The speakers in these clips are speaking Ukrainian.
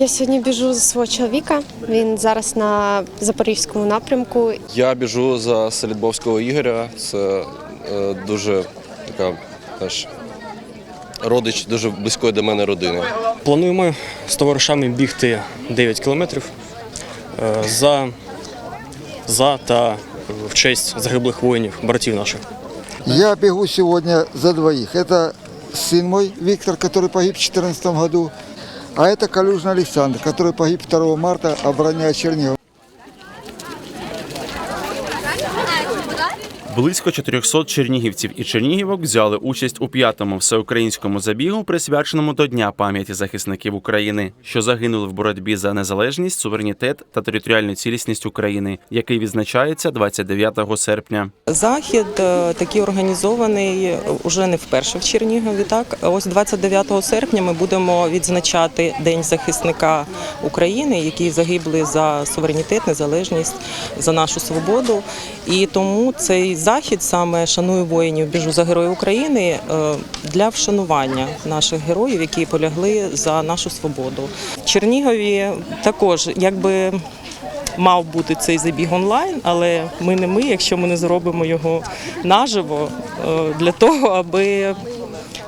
Я сьогодні біжу за свого чоловіка. Він зараз на запорізькому напрямку. Я біжу за Селідбовського Ігоря. Це е, дуже така знаєш, родич дуже близької до мене родини. Плануємо з товаришами бігти 9 кілометрів е, за, за та в честь загиблих воїнів, братів наших. Я бегу сегодня за двоих. Это сын мой Виктор, который погиб в 2014 году, а это Калюжный Александр, который погиб 2 марта, обороняя Чернигов. Близько 400 чернігівців і чернігівок взяли участь у п'ятому всеукраїнському забігу, присвяченому до Дня пам'яті захисників України, що загинули в боротьбі за незалежність, суверенітет та територіальну цілісність України, який відзначається 29 серпня. Захід е, такий організований е, уже не вперше в Чернігові. Так ось 29 серпня ми будемо відзначати День захисника України, які загибли за суверенітет, незалежність, за нашу свободу. І тому цей захід саме шаную воїнів, біжу за героїв України е, для вшанування наших героїв, які полягли за нашу свободу. В Чернігові також якби мав бути цей забіг онлайн, але ми не ми, якщо ми не зробимо його наживо е, для того, аби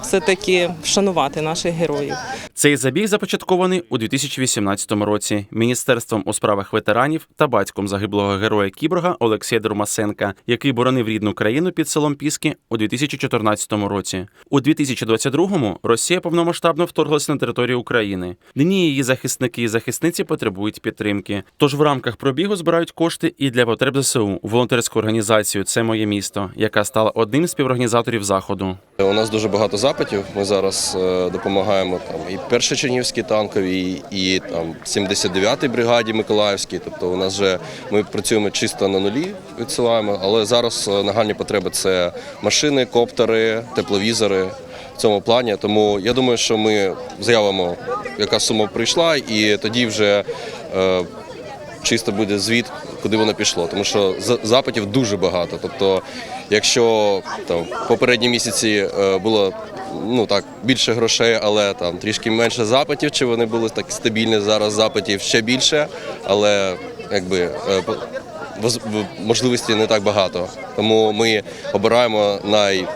все-таки вшанувати наших героїв. Цей забіг започаткований у 2018 році міністерством у справах ветеранів та батьком загиблого героя Кіборга Олексія Дурмасенка, який боронив рідну країну під селом Піски у 2014 році. У 2022-му Росія повномасштабно вторглася на територію України. Нині її захисники і захисниці потребують підтримки. Тож в рамках пробігу збирають кошти і для потреб ЗСУ волонтерську організацію Це моє місто, яка стала одним з співорганізаторів заходу. У нас дуже багато запитів. Ми зараз е, допомагаємо там і першій Чернігівській танковій, і там 79-й бригаді Миколаївській. Тобто у нас вже ми працюємо чисто на нулі, відсилаємо, але зараз е, нагальні потреби це машини, коптери, тепловізори. В цьому плані, тому я думаю, що ми заявимо, яка сума прийшла, і тоді вже е, чисто буде звіт, куди воно пішло. Тому що за- запитів дуже багато. Тобто, якщо там попередні місяці е, було ну так більше грошей, але там трішки менше запитів, чи вони були так стабільні, зараз запитів ще більше, але якби е, воз- не так багато. Тому ми обираємо най,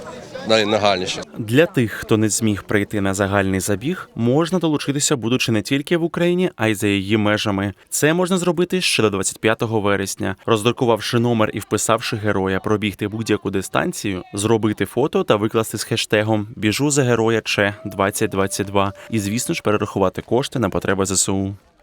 найнагальніші. Для тих, хто не зміг прийти на загальний забіг, можна долучитися, будучи не тільки в Україні, а й за її межами. Це можна зробити ще до 25 вересня, роздрукувавши номер і вписавши героя, пробігти будь-яку дистанцію, зробити фото та викласти з хештегом Біжу за героя Че 2022 і, звісно ж, перерахувати кошти на потреби ЗСУ.